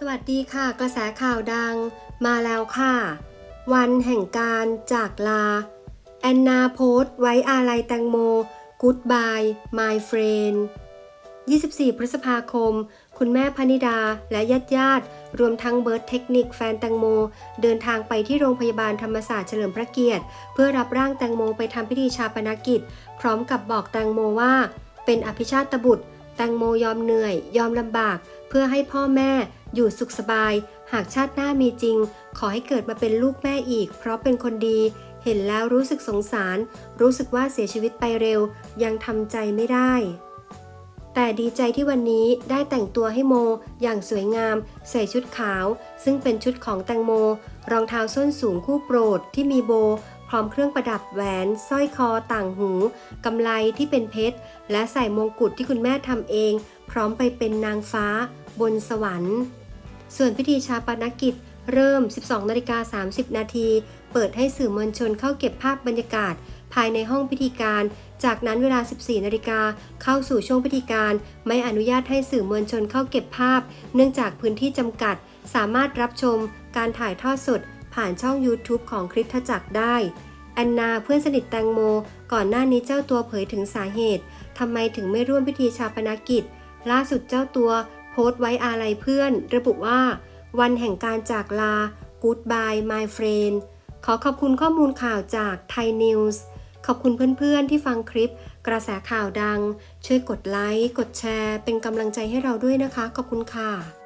สวัสดีค่ะ กระแสข่าวดังมาแล้วค่ะ วันแห่งการจากลา แอนนาโพสต์ไว้อาลัยแตงโม Goodbye my friend 24 พฤษภาคม คุณแม่พนิดาและญาติญาติ รวมทั้งเบิร์ดเทคนิคแฟนแตงโม เดินทางไปที่โรงพยาบาลธรรมศาสตร์เฉลิมพระเกียรติ เพื่อรับร่างแตงโมไปทำพิธีชาปนกิจ พร้อมกับบอกแตงโมว่า เป็นอภิชาตบุตร แตงโมยอมเหนื่อย ยอมลำบาก เพื่อให้พ่อแม่ อยู่สุขสบาย หากชาติหน้ามีจริง ขอให้เกิดมาเป็นลูกแม่อีก เพราะเป็นคนดี เห็นแล้วรู้สึกสงสาร รู้สึกว่าเสียชีวิตไปเร็ว ยังทำใจไม่ได้ แต่ดีใจที่วันนี้ได้แต่งตัวให้โม อย่างสวยงาม ใส่ชุดขาว ซึ่งเป็นชุดของแตงโม รองเท้าส้นสูงคู่โปรดที่มีโบพร้อมเครื่องประดับแหวน สร้อยคอต่างหู กำไลที่เป็นเพชร และใส่มงกุฎที่คุณแม่ทำเอง พร้อมไปเป็นนางฟ้า บนสวรรค์ ส่วนพิธีชาปนกิจเริ่ม 12นาฬิกา30 นาที เปิดให้สื่อมวลชนเข้าเก็บภาพบรรยากาศ ภายในห้องพิธีการ จากนั้นเวลา 14นาฬิกาเข้าสู่ช่วงพิธีการ ไม่อนุญาตให้สื่อมวลชนเข้าเก็บภาพ เนื่องจากพื้นที่จำกัด สามารถรับชม การถ่ายทอดสด ผ่านช่อง YouTube ของคริสตจักรได้ แอนนาเพื่อนสนิทแตงโม ก่อนหน้านี้เจ้าตัวเผยถึงสาเหตุทำไมถึงไม่ร่วมพิธีชาปนกิจ ล่าสุดเจ้าตัว พสต์ไว้อาลัยเพื่อน ระบุว่า วันแห่งการจากลา Goodbye my friend ขอขอบคุณข้อมูลข่าวจากไทยนิวส์ขอบคุณเพื่อนๆที่ฟังคลิป กระแสข่าวดัง ช่วยกดไลค์ กดแชร์ เป็นกำลังใจให้เราด้วยนะคะ ขอบคุณค่ะ